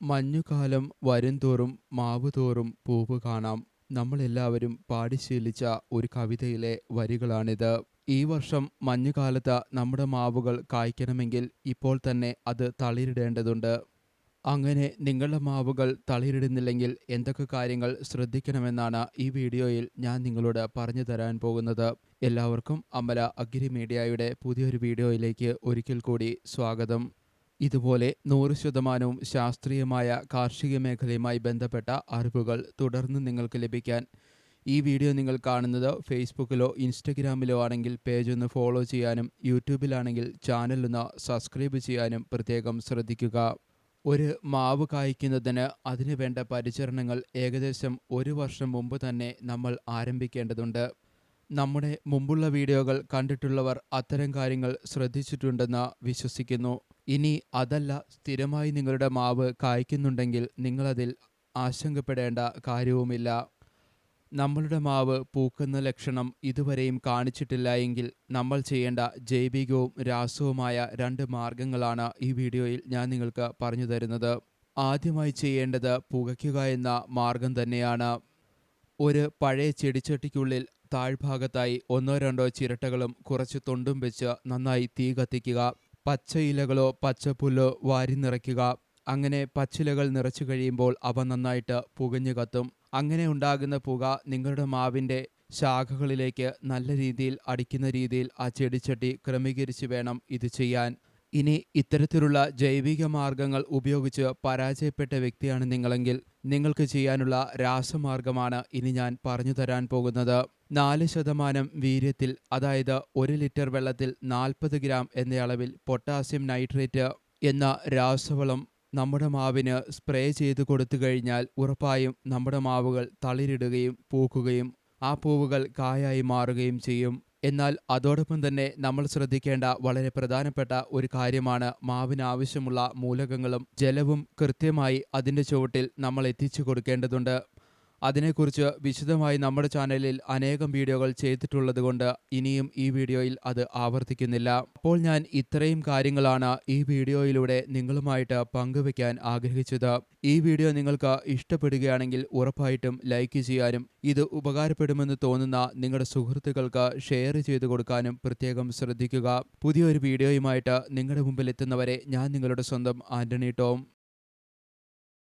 മഞ്ഞുകാലം വരുംതോറും മാവുതോറും പൂവ് കാണാം. നമ്മളെല്ലാവരും പാടിശീലിച്ച ഒരു കവിതയിലെ വരികളാണിത്. ഈ വർഷം മഞ്ഞുകാലത്ത് നമ്മുടെ മാവുകൾ കായ്ക്കണമെങ്കിൽ ഇപ്പോൾ തന്നെ അത് തളിരിടേണ്ടതുണ്ട്. അങ്ങനെ നിങ്ങളുടെ മാവുകൾ തളിരിടുന്നില്ലെങ്കിൽ എന്തൊക്കെ കാര്യങ്ങൾ ശ്രദ്ധിക്കണമെന്നാണ് ഈ വീഡിയോയിൽ ഞാൻ നിങ്ങളോട് പറഞ്ഞു തരാൻ പോകുന്നത്. എല്ലാവർക്കും അമല അഗ്രി മീഡിയയുടെ പുതിയൊരു വീഡിയോയിലേക്ക് ഒരിക്കൽ കൂടി സ്വാഗതം. ഇതുപോലെ നൂറ് ശതമാനവും ശാസ്ത്രീയമായ കാർഷിക മേഖലയുമായി ബന്ധപ്പെട്ട അറിവുകൾ തുടർന്ന് നിങ്ങൾക്ക് ലഭിക്കാൻ ഈ വീഡിയോ നിങ്ങൾ കാണുന്നത് ഫേസ്ബുക്കിലോ ഇൻസ്റ്റഗ്രാമിലോ ആണെങ്കിൽ പേജ് ഒന്ന് ഫോളോ ചെയ്യാനും യൂട്യൂബിലാണെങ്കിൽ ചാനൽ ഒന്ന് സബ്സ്ക്രൈബ് ചെയ്യാനും പ്രത്യേകം ശ്രദ്ധിക്കുക. ഒരു മാവ് കായ്ക്കുന്നതിന് അതിന് വേണ്ട പരിചരണങ്ങൾ ഏകദേശം ഒരു വർഷം മുമ്പ് തന്നെ നമ്മൾ ആരംഭിക്കേണ്ടതുണ്ട്. നമ്മുടെ മുമ്പുള്ള വീഡിയോകൾ കണ്ടിട്ടുള്ളവർ അത്തരം കാര്യങ്ങൾ ശ്രദ്ധിച്ചിട്ടുണ്ടെന്ന് വിശ്വസിക്കുന്നു. ഇനി അതല്ല സ്ഥിരമായി നിങ്ങളുടെ മാവ് കായ്ക്കുന്നുണ്ടെങ്കിൽ നിങ്ങളതിൽ ആശങ്കപ്പെടേണ്ട കാര്യവുമില്ല. നമ്മളുടെ മാവ് പൂക്കുന്ന ലക്ഷണം ഇതുവരെയും കാണിച്ചിട്ടില്ല എങ്കിൽ നമ്മൾ ചെയ്യേണ്ട ജൈവികവും രാസവുമായ രണ്ട് മാർഗങ്ങളാണ് ഈ വീഡിയോയിൽ ഞാൻ നിങ്ങൾക്ക് പറഞ്ഞു തരുന്നത്. ആദ്യമായി ചെയ്യേണ്ടത് പുകയ്ക്കുക എന്ന മാർഗം തന്നെയാണ്. ഒരു പഴയ ചെടിച്ചട്ടിക്കുള്ളിൽ താഴ്ഭാഗത്തായി ഒന്നോ രണ്ടോ ചിരട്ടകളും കുറച്ച് തൊണ്ടും വെച്ച് നന്നായി തീ കത്തിക്കുക. പച്ച ഇലകളോ പച്ചപ്പുല്ലോ വാരി നിറയ്ക്കുക. അങ്ങനെ പച്ചിലകൾ നിറച്ചു കഴിയുമ്പോൾ അവ നന്നായിട്ട് പുകഞ്ഞു കത്തും. അങ്ങനെ ഉണ്ടാകുന്ന പുക നിങ്ങളുടെ മാവിന്റെ ശാഖകളിലേക്ക് നല്ല രീതിയിൽ അടിക്കുന്ന രീതിയിൽ ആ ചെടിച്ചട്ടി ക്രമീകരിച്ച് വേണം ഇത് ചെയ്യാൻ. ഇനി ഇത്തരത്തിലുള്ള ജൈവിക മാർഗങ്ങൾ ഉപയോഗിച്ച് പരാജയപ്പെട്ട വ്യക്തിയാണ് നിങ്ങളെങ്കിൽ നിങ്ങൾക്ക് ചെയ്യാനുള്ള രാസമാർഗമാണ് ഇനി ഞാൻ പറഞ്ഞു തരാൻ പോകുന്നത്. നാല് ശതമാനം വീര്യത്തിൽ അതായത് ഒരു ലിറ്റർ വെള്ളത്തിൽ നാൽപ്പത് ഗ്രാം എന്ന അളവിൽ പൊട്ടാസ്യം നൈട്രേറ്റ് എന്ന രാസവളം നമ്മുടെ മാവിന് സ്പ്രേ ചെയ്ത് കൊടുത്തു കഴിഞ്ഞാൽ ഉറപ്പായും നമ്മുടെ മാവുകൾ തളിരിടുകയും പൂക്കുകയും ആ പൂവുകൾ കായായി മാറുകയും ചെയ്യും. എന്നാൽ അതോടൊപ്പം തന്നെ നമ്മൾ ശ്രദ്ധിക്കേണ്ട വളരെ പ്രധാനപ്പെട്ട ഒരു കാര്യമാണ് മാവിന് ആവശ്യമുള്ള മൂലകങ്ങളും ജലവും കൃത്യമായി അതിന്റെ ചുവട്ടിൽ നമ്മൾ എത്തിച്ചു കൊടുക്കേണ്ടതുണ്ട്. അതിനെക്കുറിച്ച് വിശദമായി നമ്മുടെ ചാനലിൽ അനേകം വീഡിയോകൾ ചെയ്തിട്ടുള്ളത് കൊണ്ട് ഇനിയും ഈ വീഡിയോയിൽ അത് ആവർത്തിക്കുന്നില്ല. അപ്പോൾ ഞാൻ ഇത്രയും കാര്യങ്ങളാണ് ഈ വീഡിയോയിലൂടെ നിങ്ങളുമായിട്ട് പങ്കുവെക്കാൻ ആഗ്രഹിച്ചത്. ഈ വീഡിയോ നിങ്ങൾക്ക് ഇഷ്ടപ്പെടുകയാണെങ്കിൽ ഉറപ്പായിട്ടും ലൈക്ക് ചെയ്യാനും ഇത് ഉപകാരപ്പെടുമെന്ന് തോന്നുന്ന നിങ്ങളുടെ സുഹൃത്തുക്കൾക്ക് ഷെയർ ചെയ്തു കൊടുക്കാനും പ്രത്യേകം ശ്രദ്ധിക്കുക. പുതിയൊരു വീഡിയോയുമായിട്ട് നിങ്ങളുടെ മുമ്പിൽ എത്തുന്നവരെ ഞാൻ നിങ്ങളുടെ സ്വന്തം ആന്റണി ടോം.